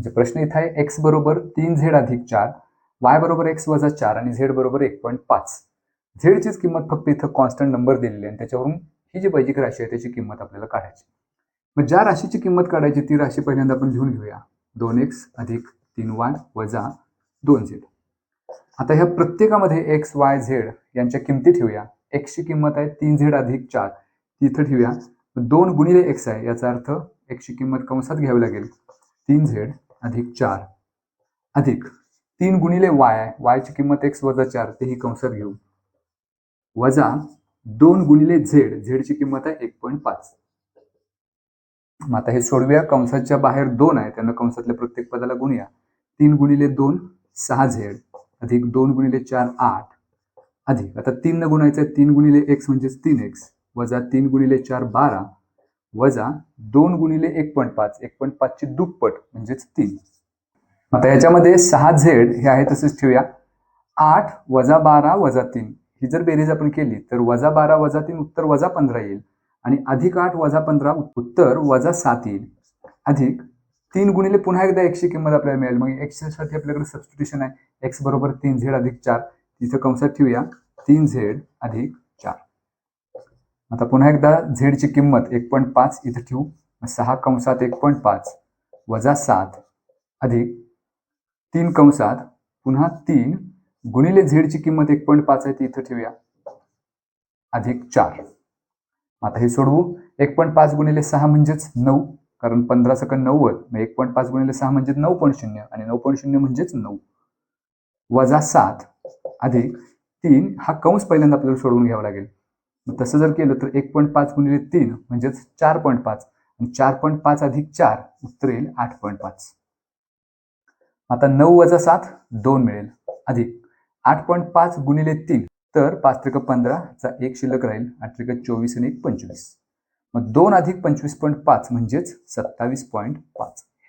म्हणजे प्रश्न इथं आहे एक्स बरोबर तीन झेड अधिक चार वाय बरोबर एक्स वजा चार आणि झेड बरोबर एक पॉईंट पाच. झेडचीच किंमत फक्त इथं कॉन्स्टंट नंबर दिलेली आहे आणि त्याच्यावरून ही जी बैजिक राशी आहे त्याची किंमत आपल्याला काढायची मग ज्या राशीची किंमत काढायची ती राशी पहिल्यांदा आपण लिहून घेऊया. दोन एक्स अधिक तीन वाय वजा दोन झेड आता ह्या प्रत्येकामध्ये एक्स वाय झेड यांच्या किमती ठेवूया. एक्सची किंमत आहे तीन झेड अधिक चार. ती इथं ठेवूया. दोन गुणिले एक्स आहे याचा अर्थ एक्सची किंमत कंसात घ्यावी लागेल. तीन झेड अधिक चार. अधिक तीन गुणिले वाय आहे वायची किंमत एक्स वजा चार तेही कंसात घेऊ. वजा दोन गुणिले झेड झेडची किंमत आहे एक पॉईंट पाच. मग आता हे सोडव्या. कंसाच्या बाहेर दोन आहे त्यांना कंसातल्या प्रत्येक पदाला गुणूया. तीन गुणिले दोन सहा झेड अधिक दोन गुणिले चार आठ. अधिक. आता तीन न गुणायचं आहे तीन गुणिले एक्स म्हणजेच तीन एक्स वजा तीन गुणिले चार बारा. वजा दोन गुणिले एक पॉईंट पाच एक पॉईंट पाचची दुप्पट म्हणजेच तीन. आता याच्यामध्ये सहा झेड हे आहे तसंच ठेवूया. आठ वजा बारा वजा तीन. ही जर बेरीज आपण केली तर वजा बारा वजा तीन उत्तर वजा पंधरा येईल. आणि अधिक आठ वजा पंधरा उत्तर वजा सात येईल. अधिक तीन गुणिले पुन्हा एकदा एकशे किंमत आपल्याला मिळेल. मग एकशेसाठी आपल्याकडे सबस्टिट्युशन आहे. एक्स बरोबर तीन झेड अधिक चार. तिथं कंसात ठेवूया. तीन झेड अधिक चार. आता पुन्हा एकदा झेडची किंमत एक पॉईंट पाच इथं ठेवू. सहा कंसात एक पॉईंट पाच वजा सात अधिक तीन कंसात पुन्हा तीन गुणिले झेडची किंमत एक पॉईंट पाच आहे ती इथं ठेवूया. अधिक चार. आता हे सोडवू. एक पॉईंट पाच गुणिले सहा म्हणजेच नऊ कारण पंधरा सेकंड नव्वद मग एक पॉईंट पाच गुणिले सहा म्हणजे नऊ पॉईंट शून्य आणि नऊ पॉईंट शून्य म्हणजेच नऊ. वजा सात अधिक तीन हा कंस पहिल्यांदा आपल्याला सोडवून घ्यावा लागेल. मग तसं जर केलं तर एक पॉईंट पाच गुणिले तीन म्हणजेच चार पॉईंट पाच. आणि चार पॉईंट पाच अधिक चार उत्तर येईल आठ पॉईंट पाच. आता नऊ वजा सात दोन मिळेल अधिक. आठ पॉईंट पाच गुणिले तीन तर पाच त्रिक पंधराचा एक शिल्लक राहील आठ त्रिक चोवीस आणि एक पंचवीस. मग दोन अधिक पंचवीस पॉईंट पाच म्हणजेच सत्तावीस पॉईंट पाच.